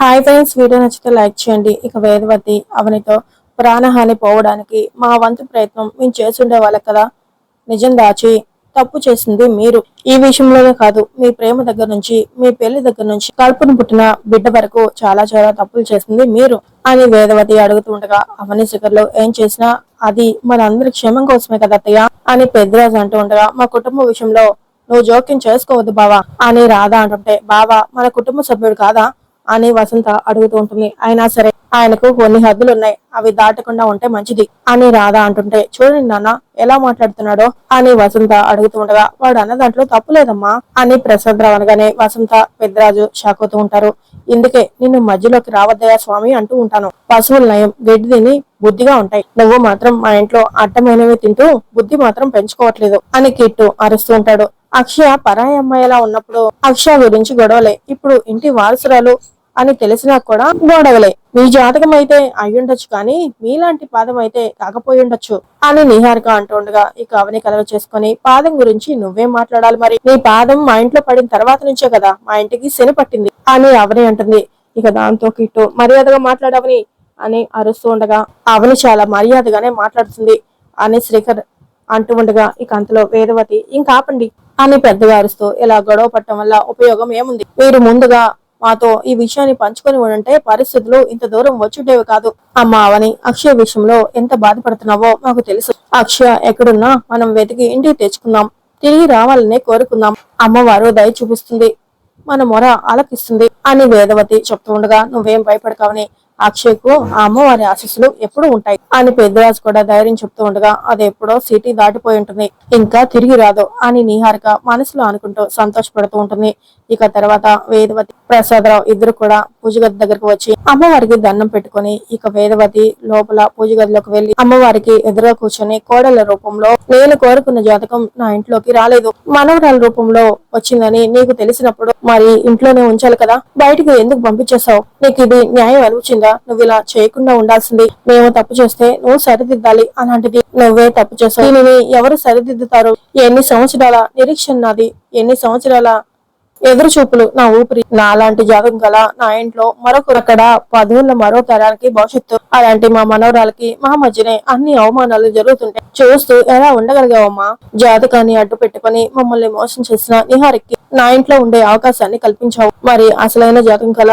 Hi friends video నచ్చితే like చేయండి. ఇక వేదవతి అవనితో ప్రాణహాని పోవడానికి మా వంతు ప్రయత్నం మేము చేస్తుండే వాళ్ళ కదా. నిజం దాచి తప్పు చేసింది మీరు. ఈ విషయంలోనే కాదు మీ ప్రేమ దగ్గర నుంచి మీ పెళ్ళి దగ్గర నుంచి కడుపును పుట్టిన బిడ్డ వరకు చాలా చాలా తప్పులు చేసింది మీరు అని వేదవతి అడుగుతుండగా అవని శిఖర్లో ఏం చేసినా అది మనందరి క్షేమం కోసమే కదా అత్తయ్య అని పెద్దరాజు అంటూ ఉండగా మా కుటుంబ విషయంలో నువ్వు జోక్యం చేసుకోవద్దు బావా అని రాధా అంటుంటే బావా మన కుటుంబ సభ్యుడు కాదా? అని వసంత అడుగుతూ ఉంటుంది. అయినా సరే ఆయనకు కొన్ని హద్దులు ఉన్నాయి. అవి దాటకుండా ఉంటే మంచిది అని రాధా అంటుంటే చూడండి నాన్న ఎలా మాట్లాడుతున్నాడో అని వసంత అడుగుతూ ఉండగా వాడు అన్న దాంట్లో తప్పు లేదమ్మా అని ప్రసాద్ రావు అనగానే వసంత పెద్దరాజు షాక్ అవుతూ ఉంటారు. ఇందుకే నిన్ను మధ్యలోకి రావద్దయా స్వామి అంటూ ఉంటాను. పశువుల నయం గడ్డి తిని బుద్ధిగా ఉంటాయి. నువ్వు మాత్రం మా ఇంట్లో అడ్డమైనవి తింటూ బుద్ధి మాత్రం పెంచుకోవట్లేదు అని కిట్టు అరుస్తూ ఉంటాడు. అక్షయ పరాయి అమ్మాయిలా ఉన్నప్పుడు అక్షయ గురించి గొడవలే. ఇప్పుడు ఇంటి వారసురాలు అని తెలిసినా కూడా గొడవలే. మీ జాతకం అయితే అయ్యుండొచ్చు కానీ మీలాంటి పాదం అయితే కాకపోయి ఉండొచ్చు అని నిహారిక అంటుండగా ఇక అవని కలవ చేసుకుని పాదం గురించి నువ్వేం మాట్లాడాలి మరి. నీ పాదం మా ఇంట్లో పడిన తర్వాత నుంచే కదా మా ఇంటికి శని పట్టింది అని అవని అంటుంది. ఇక దాంతో కిట్టు మర్యాదగా మాట్లాడవని అని అరుస్తూ ఉండగా అవని చాలా మర్యాదగానే మాట్లాడుతుంది అని శ్రీకర్ అంటూ ఉండగా ఇక అంతలో వేదవతి ఇంకాపండి అని పెద్దగా అరుస్తూ ఇలా గొడవ పట్టడం వల్ల ఉపయోగం ఏముంది? మీరు ముందుగా మాతో ఈ విషయాన్ని పంచుకొని ఉంటే పరిస్థితులు ఇంత దూరం వచ్చుండేవి కాదు. అమ్మ అవని అక్షయ విషయంలో ఎంత బాధపడుతున్నావో మాకు తెలుసు. అక్షయ ఎక్కడున్నా మనం వెతికి ఇంటికి తెచ్చుకుందాం. తిరిగి రావాలనే కోరుకుందాం. అమ్మవారు దయ చూపిస్తుంది. మన మొర ఆలకిస్తుంది అని వేదవతి చెప్తూ ఉండగా నువ్వేం భయపడకావని. అక్షయ్కు ఆ అమ్మవారి ఆశీస్సులు ఎప్పుడు ఉంటాయి అని పెద్దరాజు కూడా ధైర్యం చెప్తూ ఉండగా అది ఎప్పుడో సిటీ దాటిపోయి ఉంటుంది. ఇంకా తిరిగి రాదు అని నిహారిక మనసులో అనుకుంటూ సంతోషపడుతూ ఉంటుంది. ఇక తర్వాత వేదవతి ప్రసాదరావు ఇద్దరు కూడా పూజగది దగ్గరకు వచ్చి అమ్మవారికి దండం పెట్టుకుని ఇక వేదవతి లోపల పూజగదిలోకి వెళ్ళి అమ్మవారికి ఎదురుగా కూర్చొని కోడల రూపంలో నేను కోరుకున్న జాతకం నా ఇంట్లోకి రాలేదు. మనవరాల రూపంలో వచ్చిందని నీకు తెలిసినప్పుడు మరి ఇంట్లోనే ఉంచాలి కదా? బయటికి ఎందుకు పంపించేశావు? నీకు ఇది న్యాయం అనిపించిందా? నువ్వు ఇలా చేయకుండా ఉండాల్సింది. మేము తప్పు చేస్తే నువ్వు సరిదిద్దాలి అలాంటిది నువ్వే తప్పు చేసావు దీనిని ఎవరు సరిదిద్దుతారు? ఎన్ని సంవత్సరాల నిరీక్షణ నాది? ఎన్ని సంవత్సరాల ఎదురు చూపులు. నా ఊపిరి నా జాగం జాతకం గల నా ఇంట్లో మరొకరక్కడ పదవుల మరో తరానికి భవిష్యత్తు. అలాంటి మా మనవరాలకి మా మధ్యనే అన్ని అవమానాలు జరుగుతుంటాయి. చూస్తూ ఎలా ఉండగలిగావమ్మా? జాతకాన్ని అడ్డు పెట్టుకుని మమ్మల్ని మోసం చేసిన నిహారికి నా ఇంట్లో ఉండే అవకాశాన్ని కల్పించావు. మరి అసలైన జాతకం గల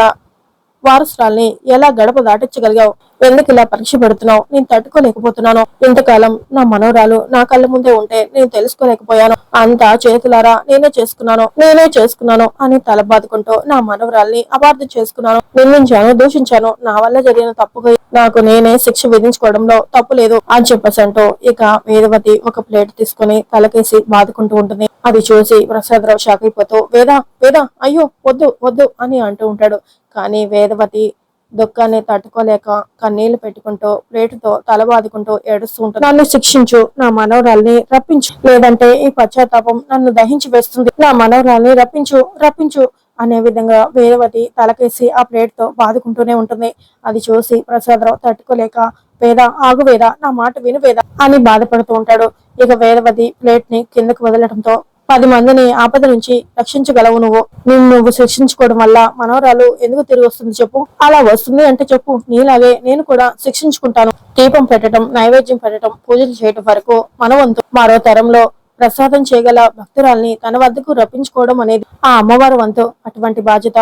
వారసురాల్ని ఎలా గడప దాటించగలిగావు? ఎందుకు ఇలా పరీక్ష పెడుతున్నావు? నేను తట్టుకోలేకపోతున్నాను. ఇంతకాలం నా మనవరాలు నా కళ్ళ ముందే ఉంటే నేను తెలుసుకోలేకపోయాను. అంతా చేతులారా నేనే చేసుకున్నాను నేనే చేసుకున్నాను అని తల బాదుకుంటూ నా మనవరాల్ని అపార్థం చేసుకున్నాను. నిందించాను దూషించాను. నా వల్ల జరిగిన తప్పుగా నాకు నేనే శిక్ష విధించుకోవడంలో తప్పు లేదు అని చెప్పేసి అంటూ ఇక వేదవతి ఒక ప్లేట్ తీసుకుని తలకేసి బాదుకుంటూ ఉంటుంది. అది చూసి ప్రసాదరావు షాక్ అయిపోతూ వేద వేద అయ్యో వద్దు వద్దు అని అంటూ ఉంటాడు. కానీ వేదవతి దుఃఖాన్ని తట్టుకోలేక కన్నీళ్ళు పెట్టుకుంటూ ప్లేటుతో తల బాదుకుంటూ ఏడుస్తూ ఉంటాను నన్ను శిక్షించు నా మనవరాల్ని రప్పించు. లేదంటే ఈ పశ్చాత్తాపం నన్ను దహించి వేస్తుంది. నా మనవరాల్ని రప్పించు రప్పించు అనే విధంగా వేదవతి తలకేసి ఆ ప్లేట్తో బాదుకుంటూనే ఉంటుంది. అది చూసి ప్రసాదరావు తట్టుకోలేక వేద ఆగు వేద నా మాట విను వేద అని బాధపడుతూ ఉంటాడు. ఇక వేదవతి ప్లేట్ని కిందకు వదలడంతో పది మందిని ఆపద నుంచి రక్షించగలవు నువ్వు. నిన్ను నువ్వు శిక్షించుకోవడం వల్ల మనవరాలు ఎందుకు తిరిగి వస్తుంది చెప్పు. అలా వస్తుంది అంటే చెప్పు. నీలాగే నేను కూడా శిక్షించుకుంటాను. దీపం పెట్టడం నైవేద్యం పెట్టడం పూజలు చేయడం వరకు మన వంతు మరో తరంలో ప్రసాదం చేయగల భక్తురాల్ని తన వద్దకు రప్పించుకోవడం అనేది ఆ అమ్మవారి వంతు. అటువంటి బాధ్యత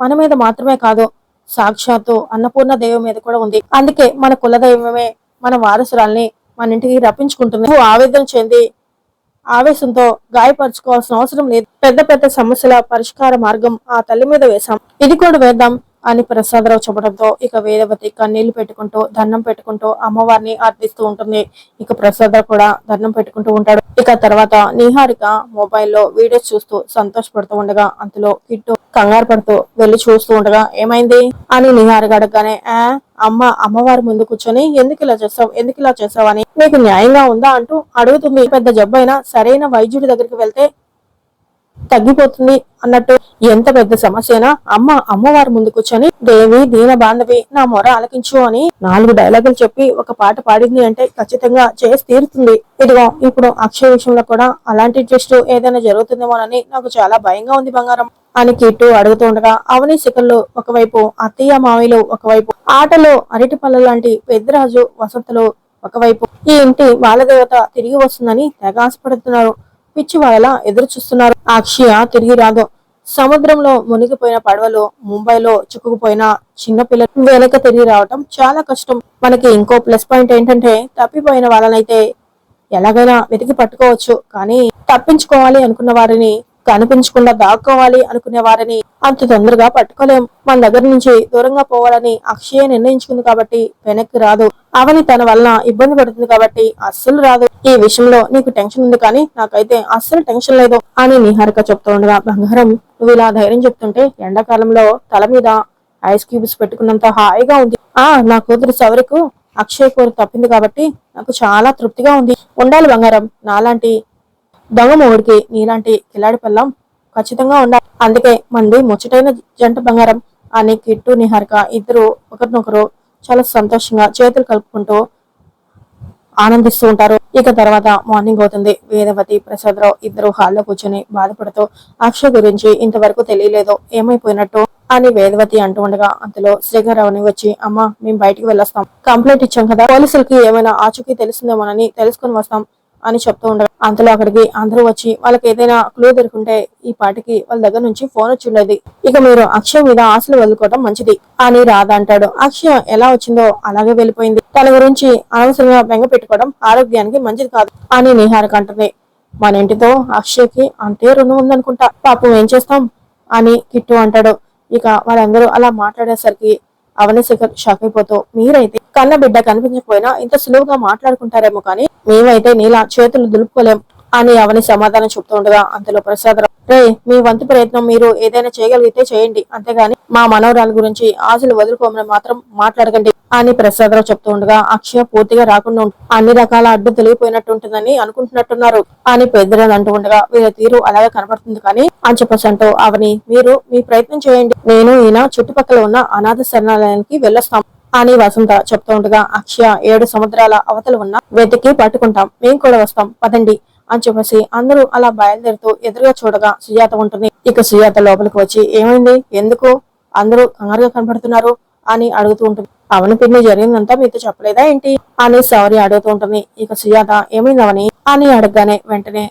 మన మీద మాత్రమే కాదు సాక్షాత్తు అన్నపూర్ణ దేవం మీద కూడా ఉంది. అందుకే మన కులదైవమే మన వారసురాల్ని మన ఇంటికి రప్పించుకుంటుంది. నువ్వు ఆవేదన చెంది ఆవేశంతో గాయపరచుకోవాల్సిన అవసరం లేదు. పెద్ద పెద్ద సమస్యల పరిష్కార మార్గం ఆ తల్లి మీద వేశాం. ఇది కూడా వేద్దాం. అని ప్రసాదరావు చెప్పడంతో ఇక వేదవతి కన్నీళ్ళు పెట్టుకుంటూ దండం పెట్టుకుంటూ అమ్మవారిని అర్థిస్తూ ఉంటుంది. ఇక ప్రసాదరావు కూడా దండం పెట్టుకుంటూ ఉంటాడు. ఇక తర్వాత నిహారిక మొబైల్లో వీడియోస్ చూస్తూ సంతోషపడుతూ ఉండగా అంతలో కిట్టు కంగారు పడుతూ వెళ్ళి చూస్తూ ఉండగా ఏమైంది? అని నిహారిక అడగగానే ఆ అమ్మ అమ్మవారి ముందు కూర్చొని ఎందుకు ఇలా చేస్తావు ఎందుకు ఇలా చేస్తావు అని నీకు న్యాయంగా ఉందా? అంటూ అడుగుతుంది. పెద్ద జబ్బైనా సరైన వైద్యుడి దగ్గరికి వెళ్తే తగ్గిపోతుంది అన్నట్టు ఎంత పెద్ద సమస్యనా అమ్మ అమ్మవారి ముందు కూర్చొని దేవి దీన బాంధవి నా మొర ఆలకించు అని నాలుగు డైలాగులు చెప్పి ఒక పాట పాడింది అంటే ఖచ్చితంగా చేసి తీరుతుంది. ఇదిగో ఇప్పుడు అక్షయ విషయంలో కూడా అలాంటి ట్విస్ట్ ఏదైనా జరుగుతుందేమోనని నాకు చాలా భయంగా ఉంది బంగారం. అని కిట్టు అడుగుతూ ఉండగా అవని శిఖర్లు ఒకవైపు అత్తయ్య మావయ్యలు ఒకవైపు ఆటలో అరటి పళ్ళ లాంటి పెద్దరాజు వసంతలు ఒకవైపు. ఈ ఇంటి బాలదేవత తిరిగి వస్తుందని తెగ ఆశపడుతున్నారు. పిచ్చి వాళ్ళ ఎదురు చూస్తున్నారు. ఆ అక్షయ తిరిగి రాదు సముద్రంలో మునిగిపోయిన పడవలో ముంబైలో చిక్కుకుపోయిన చిన్న పిల్లలు వెనక తిరిగి రావటం చాలా కష్టం. మనకి ఇంకో ప్లస్ పాయింట్ ఏంటంటే తప్పిపోయిన వాళ్ళనైతే ఎలాగైనా వెతికి పట్టుకోవచ్చు. కానీ తప్పించుకోవాలి అనుకున్న వారిని కనిపించకుండా దాక్కోవాలి అనుకునే వారిని అంత తొందరగా పట్టుకోలేం. మన దగ్గర నుంచి దూరంగా పోవాలని అక్షయ నిర్ణయించుకుంది కాబట్టి వెనక్కి రాదు. అవని తన వలన ఇబ్బంది పడుతుంది కాబట్టి అస్సలు రాదు. ఈ విషయంలో నీకు టెన్షన్ ఉంది కానీ నాకైతే అస్సలు టెన్షన్ లేదు అని నిహారిక చెప్తూ ఉండగా బంగారం నువ్వు ఇలా ధైర్యం చెప్తుంటే ఎండాకాలంలో తల మీద ఐస్ క్యూబ్స్ పెట్టుకున్నంత హాయిగా ఉంది. ఆ నా కూతురు సవరకు అక్షయ్ కూర తప్పింది కాబట్టి నాకు చాలా తృప్తిగా ఉంది. ఉండాలి బంగారం నాలాంటి దొంగ మొగుడికి నీలాంటి కిలాడి పిల్లం ఖచ్చితంగా ఉండాలి. అందుకే మంది ముచ్చటైన జంట బంగారం అని కిట్టు నిహారిక ఇద్దరు ఒకరినొకరు చాలా సంతోషంగా చేతులు కలుపుకుంటూ ఆనందిస్తూ ఉంటారు. ఇక తర్వాత మార్నింగ్ అవుతుంది. వేదవతి ప్రసాదరావు ఇద్దరు హాల్లో కూర్చొని బాధపడుతూ అక్షయ్ గురించి ఇంతవరకు తెలియలేదు. ఏమైపోయినట్టు అని వేదవతి అంటూ ఉండగా అంతలో శ్రీగారావుని వచ్చి అమ్మ మేము బయటికి వెళ్ళొస్తాం. కంప్లైంట్ ఇచ్చాం కదా పోలీసులకి ఏమైనా ఆచూకీ తెలిసిందేమోనని తెలుసుకుని వస్తాం. అని చెప్తూ ఉండగా అంతలో అక్కడికి అందరూ వచ్చి వాళ్ళకి ఏదైనా క్లూ దొరుకుంటే ఈ పాటికి వాళ్ళ దగ్గర నుంచి ఫోన్ వచ్చి ఉండేది. ఇక మీరు అక్షయ్ మీద ఆశలు వదులుకోవడం మంచిది అని రాధ అంటాడు. అక్షయ్ ఎలా వచ్చిందో అలాగే వెళ్ళిపోయింది. తన గురించి అనవసరంగా బెంగ పెట్టుకోవడం ఆరోగ్యానికి మంచిది కాదు అని నిహారిక అంటుంది. మన ఇంటితో అక్షయ్కి అంతే రుణం ఉందనుకుంటా. పాపం ఏం చేస్తాం? అని కిట్టు అంటాడు. ఇక వాళ్ళందరూ అలా మాట్లాడేసరికి అవనశేఖర్ షాక్ అయిపోతూ మీరైతే కన్న బిడ్డ కనిపించకపోయినా ఇంత సులువుగా మాట్లాడుకుంటారేమో కానీ మేమైతే నీలా చేతులు దులుపుకోలేం అని అవని సమాధానం చెప్తూ ఉండగా అంతలో ప్రసాదరావు రే మీ వంతు ప్రయత్నం మీరు ఏదైనా చేయగలిగితే చేయండి. అంతేగాని మా మనవరాల గురించి ఆశలు వదులుకోమని మాత్రం మాట్లాడకండి అని ప్రసాదరావు చెప్తూ ఉండగా అక్షయ పూర్తిగా రాకుండా అన్ని రకాల అడ్డు తెలియపోయినట్టుంటుందని అనుకుంటున్నట్టున్నారు అని పెద్దరాజు అంటూ ఉండగా వీళ్ళ తీరు అలాగే కనపడుతుంది కానీ అని చెప్పసంటూ అవని మీరు మీ ప్రయత్నం చేయండి. నేను ఈయన చుట్టుపక్కల ఉన్న అనాథ శరణాలయానికి వెళ్ళొస్తాం. అని వసంత చెప్తూ ఉండగా అక్షయ ఏడు సముద్రాల అవతలు ఉన్న వెతికి పట్టుకుంటాం. మేము కూడా వస్తాం. పదండి అని చెప్పేసి అందరూ అలా బయలుదేరుతూ ఎదురుగా చూడగా సుజాత ఉంటుంది. ఇక సుజాత లోపలికి వచ్చి ఏమైంది? ఎందుకు? అందరూ కంగారుగా కనపడుతున్నారు అని అడుగుతూ ఉంటుంది. అవని పిన్ని జరిగిందంతా మీతో చెప్పలేదా ఏంటి? అని సౌరి అడుగుతూ ఉంటుంది. ఇక సుజాత ఏమైంది అవని? అని అడగగానే వెంటనే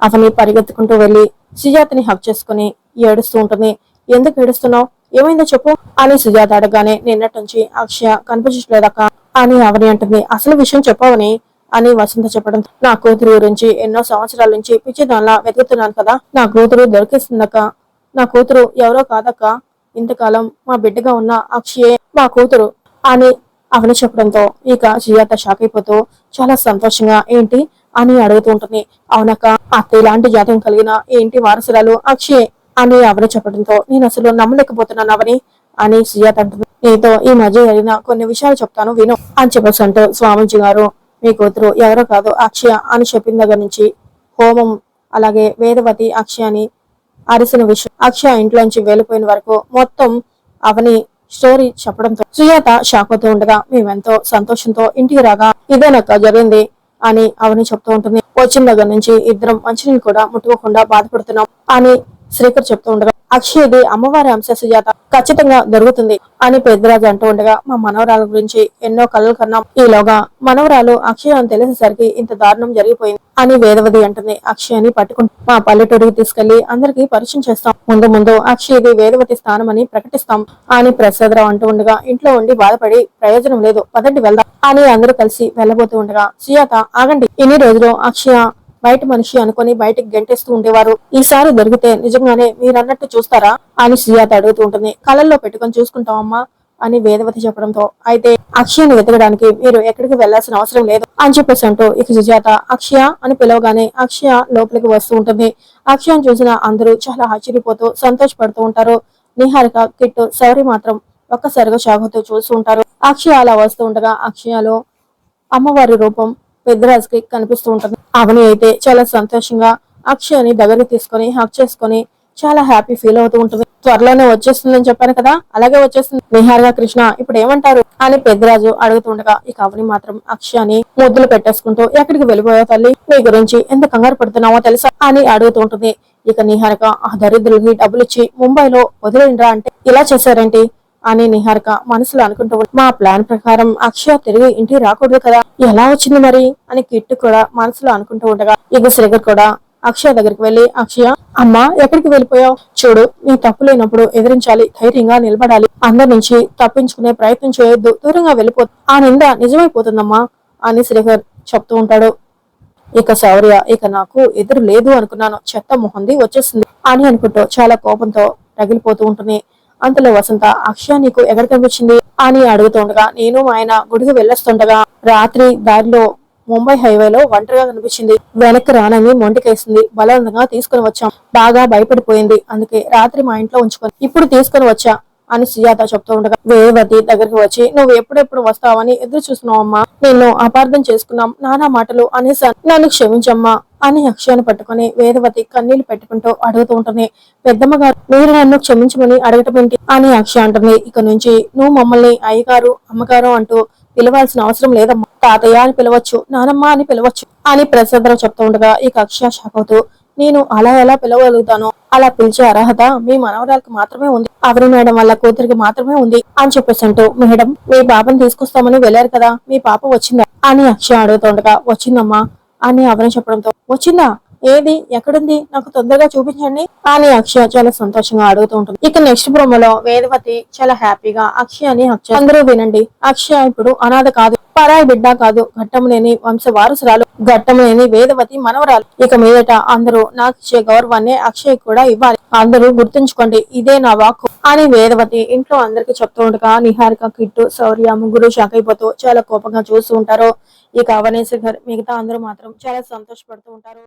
అవని పరిగెత్తుకుంటూ వెళ్ళి సుజాతని హక్ చేసుకుని ఏడుస్తూ ఉంటుంది. ఎందుకు ఏడుస్తున్నావు? ఏమైందో చెప్పు అని సుజాత అడగగానే నిన్నటి నుంచి అక్షయ కనిపించట్లేదక్క అని అవని అంటుంది. అసలు విషయం చెప్పవని అని వసంత చెప్పడం. నా కూతురు గురించి ఎన్నో సంవత్సరాల నుంచి పిచ్చి దానిలా వెతుకుతున్నాను కదా. నా కూతురు దొరికిస్తుందక్క. నా కూతురు ఎవరో కాదక్క. ఇంతకాలం మా బిడ్డగా ఉన్న అక్షయే మా కూతురు అని అవని చెప్పడంతో ఇక సుజాత షాక్ అయిపోతూ చాలా సంతోషంగా ఏంటి అని అడుగుతూ ఉంటుంది. అవునక్క అత్త ఇలాంటి జాతకం కలిగిన ఏంటి వారసురాలు అక్షయ్? అని ఆవిడ చెప్పడంతో నేను అసలు నమ్మలేకపోతున్నాను అవని అని సుజాత అంటుంది. నీతో ఈ మధ్య జరిగిన కొన్ని విషయాలు చెప్తాను విను అని చెప్పేసి అంటూ స్వామీజీ గారు మీ కూతురు ఎవరో కాదు అక్షయ అని చెప్పిన దగ్గర నుంచి హోమం అలాగే వేదవతి అక్షయాని అరిసిన విషయం అక్షయ ఇంట్లోంచి వెళ్ళిపోయిన వరకు మొత్తం అవని స్టోరీ చెప్పడంతో సుజాత షాక్ అవుతూ ఉండగా మేమెంతో సంతోషంతో ఇంటికి రాగా ఇదేనక్క జరిగింది అని అవని చెప్తూ ఉంటుంది. వచ్చిన దగ్గర నుంచి ఇద్దరం మంచినీళ్ళు కూడా ముట్టుకోకుండా బాధపడుతున్నాం అని శ్రీకర్ చెప్తూ ఉండగా అక్షయది అమ్మవారి అంశ సుజాత ఖచ్చితంగా దొరుకుతుంది అని పెద్దరాజు అంటూ ఉండగా మా మనవరాల గురించి ఎన్నో కలలు కన్నాం. ఈలోగా మనవరాలు అక్షయ అని తెలిసేసరికి ఇంత దారుణం జరిగిపోయింది అని వేదవతి అంటుంది. అక్షయని పట్టుకుని మా పల్లెటూరికి తీసుకెళ్ళి అందరికి పరిచయం చేస్తాం. ముందు ముందు అక్షయది వేదవతి స్థానం అని ప్రకటిస్తాం అని ప్రసాదరావు అంటూ ఉండగా ఇంట్లో ఉండి బాధపడి ప్రయోజనం లేదు. పదండి వెళ్దాం అని అందరూ కలిసి వెళ్ళబోతూ ఉండగా సుజాత ఆగండి. ఇన్ని రోజులు అక్షయ బయట మనిషి అనుకుని బయటికి గెంటేస్తూ ఉండేవారు. ఈసారి దొరికితే నిజంగానే మీరన్నట్టు చూస్తారా అని సుజాత అడుగుతూ ఉంటుంది. కళల్లో పెట్టుకొని చూసుకుంటామమ్మా అని వేదవతి చెప్పడంతో. అయితే అక్షయను వెతకడానికి మీరు ఎక్కడికి వెళ్ళాల్సిన అవసరం లేదు అని చెప్పేసి అంటూ ఇక సుజాత అక్షయ అని పిలవగానే అక్షయ లోపలికి వస్తూ ఉంటుంది. అక్షయను చూసిన అందరూ చాలా ఆశ్చర్యపోతూ సంతోషపడుతూ ఉంటారు. నిహారిక కిట్టు శౌరి మాత్రం ఒక్కసారిగా షాకుతో చూస్తూ ఉంటారు. అక్షయ అలా వస్తూ ఉండగా అక్షయలో అమ్మవారి రూపం పెద్దరాజుకి కనిపిస్తూ ఉంటుంది. అవని అయితే చాలా సంతోషంగా అక్షయ్ని దగ్గరికి తీసుకొని హక్ చేసుకొని చాలా హ్యాపీ ఫీల్ అవుతూ ఉంటుంది. త్వరలోనే వచ్చేస్తుందని చెప్పాను కదా అలాగే వచ్చేస్తుంది. నిహారిగా కృష్ణ ఇప్పుడు ఏమంటారు? అని పెద్దరాజు అడుగుతుండగా ఇక అవని మాత్రం అక్షయాన్ని ముద్దులు పెట్టేసుకుంటూ ఎక్కడికి వెళ్ళిపోయావు తల్లి? నీ గురించి ఎంత కంగారు పడుతున్నావో తెలుసా? అని అడుగుతూ ఉంటుంది. ఇక నిహారిక ఆ దరిద్రులకి డబ్బులు ఇచ్చి ముంబైలో వదిలేండ్రా అంటే ఇలా చేశారేంటి? అని నిహారిక మనసులో అనుకుంటూ మా ప్లాన్ ప్రకారం అక్షయ తిరిగి ఇంటికి రాకూడదు కదా. ఎలా వచ్చింది మరి? అని కిట్టు కూడా మనసులో అనుకుంటూ ఉండగా ఇక శ్రీగర్ కూడా అక్షయ దగ్గరికి వెళ్ళి అక్షయ అమ్మ ఎక్కడికి వెళ్ళిపోయావు? చూడు నీ తప్పు లేనప్పుడు ఎదిరించాలి ధైర్యంగా నిలబడాలి. అందరి నుంచి తప్పించుకునే ప్రయత్నం చేయొద్దు దూరంగా వెళ్ళిపో. ఆ నింద నిజమైపోతుందమ్మా అని శ్రీహర్ చెప్తూ ఉంటాడు. ఇక శౌర్య ఇక నాకు ఎదురు లేదు అనుకున్నాను. చెత్త మొహంది వచ్చేసింది. అని అనుకుంటూ చాలా కోపంతో రగిలిపోతూ ఉంటుంది. అంతలో వసంత అక్షయ నీకు ఎక్కడ కనిపించింది? అని అడుగుతుండగా నేను ఆయన గుడికి వెళ్ళొస్తుండగా రాత్రి దారిలో ముంబై హైవేలో ఒంటరిగా కనిపించింది. వెనక్కి రానని మొండికేసింది. బలవంతంగా తీసుకుని వచ్చాం. బాగా భయపడిపోయింది. అందుకే రాత్రి మా ఇంట్లో ఉంచుకొని ఇప్పుడు తీసుకుని వచ్చా. అని సుజాత చెప్తూ ఉండగా వేవతి దగ్గరికి వచ్చి నువ్వు ఎప్పుడెప్పుడు వస్తావని ఎదురు చూస్తున్నావమ్మా. నిన్ను అపార్థం చేసుకున్నాం. నానా మాటలు అనేసాను నన్ను క్షమించమ్మా అని అక్షయాన్ని పట్టుకుని వేదవతి కన్నీళ్ళు పెట్టుకుంటూ అడుగుతూ ఉంటుంది. పెద్దమ్మ గారు మీరు నన్ను క్షమించమని అడగటం ఏంటి? అని అక్షయ అంటుంది. ఇక నుంచి నువ్వు మమ్మల్ని అయ్యగారు అమ్మగారు అంటూ పిలవాల్సిన అవసరం లేదమ్మా. తాతయ్య అని పిలవచ్చు నానమ్మ అని పిలవచ్చు అని ప్రసాదరావు చెప్తూ ఉండగా ఇక అక్షయ షాక్ అవుతూ నేను అలా ఎలా పిలవగలుగుతాను? అలా పిలిచే అర్హత మీ మనవరాలకు మాత్రమే ఉంది. అవరి మేడం వల్ల కూతురికి మాత్రమే ఉంది అని చెప్పేసి అంటూ మేడం మీ పాపని తీసుకొస్తామని వెళ్ళారు కదా మీ పాప వచ్చిందా? అని అక్షయ అడుగుతుండగా వచ్చిందమ్మా అని అవరం చెప్పడంతో వచ్చిందా? ఏది? ఎక్కడుంది? నాకు తొందరగా చూపించండి అని అక్షయ చాలా సంతోషంగా అడుగుతూ ఉంటుంది. ఇక నెక్స్ట్ ప్రోమోలో వేదవతి చాలా హ్యాపీగా అక్షయని అక్షయ అందరూ వినండి. అక్షయ ఇప్పుడు అనాథ కాదు. పరాయి బిడ్డ కాదు. ఘట్టములేని వంశ వారసురాలు ఘట్టములేని వేదవతి మనవరాలు. ఇక మీదట అందరూ నాకు ఇచ్చే గౌరవాన్ని అక్షయ్ కూడా ఇవ్వాలి. అందరూ గుర్తుంచుకోండి ఇదే నా వాక్కు. అని వేదవతి ఇంట్లో అందరికి చెప్తూ ఉండగా నిహారిక కిట్టు శౌర్య ముగ్గురు షాక్ అయిపోతూ చాలా కోపంగా చూస్తూ ఉంటారు. ఇక అవనేశ్వర్ మిగతా అందరూ మాత్రం చాలా సంతోషపడుతూ ఉంటారు.